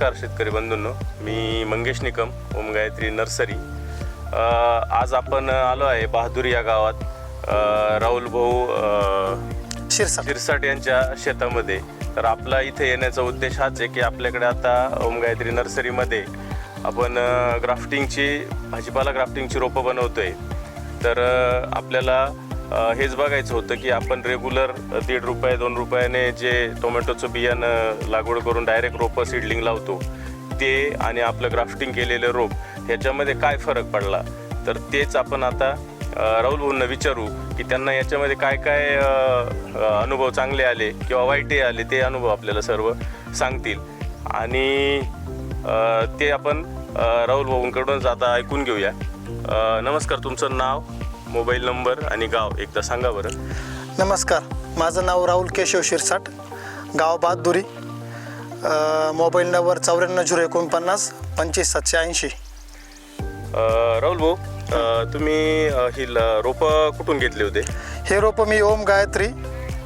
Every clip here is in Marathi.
नमस्कार शेतकरी बंधूंनो. मी मंगेश निकम ओम गायत्री नर्सरी. आज आपण आलो आहे बहादूर या गावात. राहुल भाऊ शिरसाट. शिरसाट यांच्या शेतामध्ये. तर आपला इथे येण्याचा उद्देश हाच आहे की आपल्याकडे आता ओम गायत्री नर्सरीमध्ये आपण ग्राफ्टिंगची भाजीपाला ग्राफ्टिंगची रोपं बनवतोय. तर अ, आपल्याला हेच बघायचं होतं की आपण रेग्युलर दीड रुपये दोन रुपयाने जे टोमॅटोचं बियाणं लागवड करून डायरेक्ट रोपं सीडलिंग लावतो ते आणि आपलं ग्राफ्टिंग केलेलं रोप ह्याच्यामध्ये काय फरक पडला? तर तेच आपण आता राहुल भाऊंना विचारू की त्यांना याच्यामध्ये काय काय अनुभव चांगले आले किंवा वाईटही आले ते अनुभव आपल्याला सर्व सांगतील. आणि ते आपण राहुल भाऊंकडूनच आता ऐकून घेऊया. नमस्कार तुमचं नाव? मोबाईल नंबर आणि गाव एकदा सांगा बरं. नमस्कार. माझं नाव राहुल केशव शिरसाट. गाव बहादुरी. अ, मोबाईल नंबर चौऱ्याण्णव झिरो एकोणपन्नास पंचवीस सातशे ऐंशी. अ, राहुल भाऊ अ, तुम्ही अ, ही ल- रोपं कुठून घेतले होते? हे रोपं मी ओम गायत्री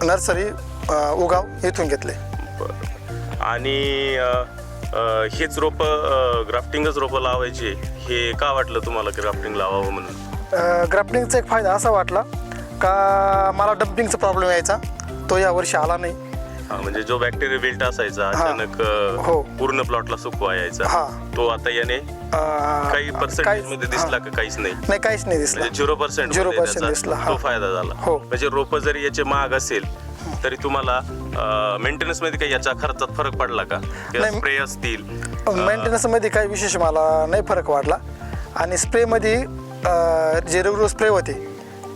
नर्सरी अ, उगाव इथून घेतले. आणि अ, अ, हेच रोपं ग्राफ्टिंगच रोपं लावायची हे का वाटलं तुम्हाला ग्राफ्टिंग लावावं म्हणून? ग्राफ्टिंगचा एक फायदा असा वाटला का मला डम्पिंगचा प्रॉब्लेम यायचा तो यावर्षी आला नाही हा, म्हणजे जो बॅक्टेरिया बिल्ट असायचा अचानक अ, हो. पूर्ण प्लॉटला सुकवा यायचा हा. तो आता याने अ, काही पर्सेंटेजमध्ये. दिसला का काहीच नाही नाही काहीच नाही दिसला म्हणजे झिरो पर्सेंट 0% दिसला, हा. तो फायदा झाला हो. म्हणजे रोप जरी याचे महाग असेल तरी तुम्हाला मेंटेनन्समध्ये काही याच्या खर्चात फरक पडला का नाही. स्प्रे असतील मेंटेनन्समध्ये काही विशेष मला नाही फरक वाटला आणि स्प्रेमध्ये जे रेग्युलर स्प्रे होते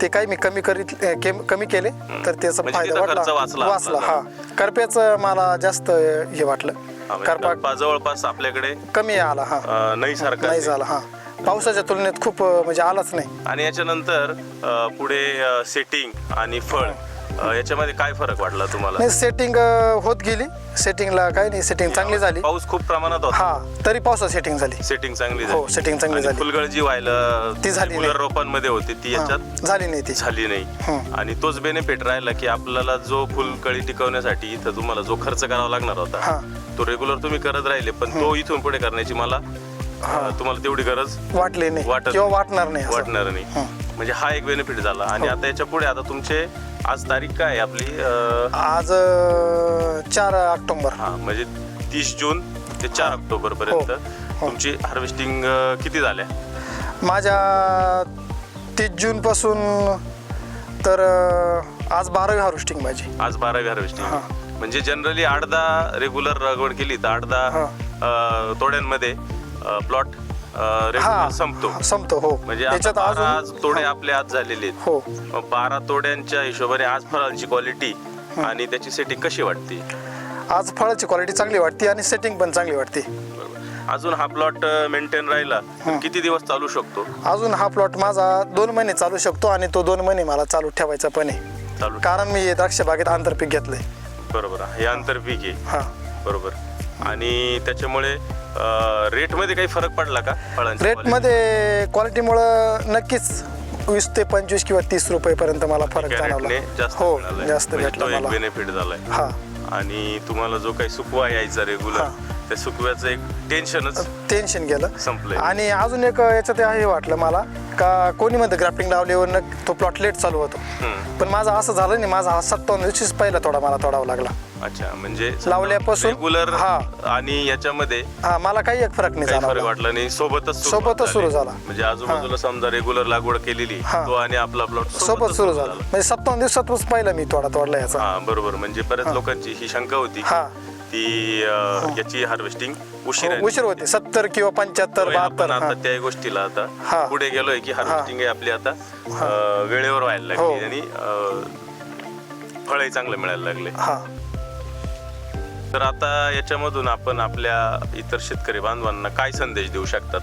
ते काही मी कमी करीत केम- कमी केले तर त्याचा म्हणजे फायदा तिथं वाटला. खर्च वाचला. वाचला आपला. हा करप्याचं मला जास्त हे वाटलं. म्हणजे करपा करपा जवळपास आपल्याकडे कमी आला हा. अ, नाही सारखा नाही. झाला हा. पावसाच्या तुलनेत खूप अ, म्हणजे आलाच नाही. आणि याच्यानंतर अ, पुढे सेटिंग आणि फळ. अ, याच्यामध्ये काय फरक वाटला तुम्हाला? नाही सेटिंग होत गेली. सेटिंगला काही नाही सेटिंग चांगली झाली. पाऊस खूप प्रमाणात होता. हा तरी पावसात सेटिंग झाली. सेटिंग चांगली हो, झाली. setting चांगली आणि झाली. फुलगळजी व्हायला ती झाली नाही. रोपांमध्ये होती ती हा, याच्यात झाली नाही ती. झाली नाही. आणि तोच बेनिफिट राहिला की आपल्याला जो फुलकळी टिकवण्यासाठी इथं तुम्हाला जो खर्च करावा लागणार होता हा. तो रेग्युलर तुम्ही करत राहिले पण तो इथून पुढे करण्याची मला तुम्हाला तेवढी गरज वाटले नाही वाटत किंवा. वाटणार नाही असं. वाटणार नाही म्हणजे हा एक बेनिफिट झाला आणि हो. आता याच्यापुढे आता तुमचे आज तारीख काय आहे आपली अ, आज अ, चार ऑक्टोबर हा म्हणजे तीस जून ते चार ऑक्टोबर पर्यंत हो. हो. तुमची हार्वेस्टिंग किती झाल्या माझ्या तीस जून पासून तर अ, आज बारावी हार्वेस्टिंग माझी आज बारावी हार्वेस्टिंग हा. म्हणजे जनरली आठ दहा रेग्युलर लागवड केली तर आठ हा. दहा तोड्यांमध्ये प्लॉट संपतो. संपतो हो. म्हणजे आता त्याच्यात बारा आज अजून तोडे आपले आज झालेले आहेत. हो. मग बारा तोड्यांच्या हिशोबाने आज फळांची क्वालिटी आणि त्याची सेटिंग कशी वाटते? आज फळाची क्वालिटी चांगली वाटते आणि सेटिंग पण चांगली वाटते. बरोबर. अजून हा प्लॉट मेंटेन राहिला तर किती दिवस चालू शकतो? अजून हा प्लॉट माझा दोन महिने चालू शकतो आणि तो दोन महिने मला चालू ठेवायचा पण आहे. चालू कारण मी द्राक्ष बागेत आंतरपीक घेतलंय. बरोबर हे आंतरपीक आहे. हा. बरोबर. आणि त्याच्यामुळे रेटमध्ये काही फरक पडला का फळांच्या रेटमध्ये क्वालिटीमुळं नक्कीच वीस ते पंचवीस किंवा तीस रुपयेपर्यंत मला फरक जाणवला. कॅरेटने जास्त हो मिळालाय. जास्त म्हणजे भेटला तो एक मला. बेनिफिट झालाय. हा. आणि तुम्हाला जो काही सुकवा यायचा रेग्युलर हा. त्या सुकव्याचं एक टेन्शनच टेन्शन गेलं. संपलंय. आणि अजून एक याच्यात हे वाटलं मला का कोणी म्हणतं ग्राफ्टिंग लावल्यावर तो प्लॉट लेट चालू होतो. हम्म. पण माझा असं झालं नाही माझा हा सत्तावन्न दिवशीच पहिला थोडा मला तोडावा लागला. अच्छा म्हणजे लावल्यापासून- रेग्युलर हा. आणि याच्यामध्ये हा मला काही एक फरक नाही काही फरक जाणवला वाटला नाही सोबतच सुरुवात सोबतच सुरू झाला. म्हणजे आजूबाजूला समजा रेग्युलर लागवड केलेली हा. तो आणि आपला प्लॉट सोबत सुरू झालं. म्हणजे सत्तावन्न दिवसातच पहिला मी थोडा तोडला याचा. हा बरोबर. म्हणजे बऱ्याच लोकांची ही शंका होती की हा. ती अं, याची हार्वेस्टिंग उशीर आहे. हो, उशीर होते. सत्तर किंवा पंच्याहत्तर होय, आपण आता हा. त्या गोष्टीला आता हा. पुढे गेलोय की हार्वेस्टिंग आपली आता. अं, वेळेवर व्हायला हो. लागली आणि अं, फळही चांगलं मिळायला लागले. हा. तर आता याच्यामधून आपण आपल्या इतर शेतकरी बांधवांना काय संदेश देऊ शकतात?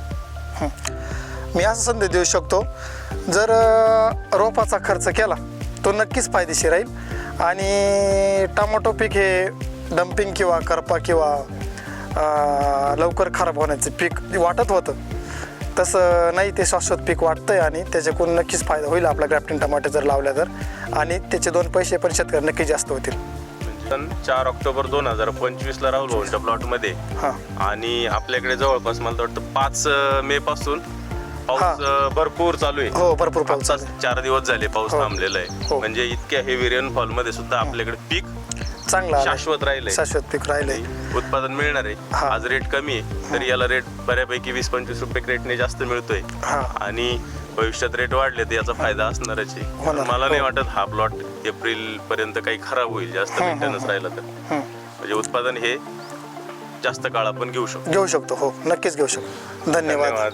मी असा संदेश देऊ शकतो. जर अ, रोपाचा खर्च केला तो नक्कीच फायदेशीर राहील. आणि टमाटो पीक हे डम्पिंग किंवा करपा किंवा लवकर खराब होण्याचे पीक वाटत होतं तसं नाही ते शाश्वत पीक वाटतंय आणि त्याच्याकडून नक्कीच फायदा होईल आपला ग्राफ्टिंग टमाटे जर लावल्या तर आणि त्याचे दोन पैसे पण शेतकरी नक्की जास्त होतील पण चार ऑक्टोबर दोन हजार पंचवीसला राहुल भाऊंच्या प्लॉटमध्ये हां आणि आपल्याकडे जवळपास मला वाटतं पाच मे पासून पाऊस हा. भरपूर चालू आहे हो भरपूर पाऊस चार दिवस झाले पाऊस हो. थांबलेला आहे हो. म्हणजे इतक्या हेवी रेनफॉलमध्ये सुद्धा आपल्याकडे पीक. चांगला आलाय. शाश्वत राहिलंय शाश्वत पीक राहिले उत्पादन मिळणार हा. आहे आज रेट कमी आहे तरी याला रेट बऱ्यापैकी वीस पंचवीस रुपये रेटने जास्त मिळतोय हा. आणि भविष्यात रेट वाढले तर याचा फायदा असणारच आहे होणार. पण मला नाही हो. वाटत हा प्लॉट एप्रिल पर्यंत काही खराब होईल जास्त मेंटेनन्स राहिला तर. म्हणजे उत्पादन हे जास्त काळ आपण घेऊ शकतो घेऊ शकतो हो नक्कीच घेऊ शकतो धन्यवाद धन्यवाद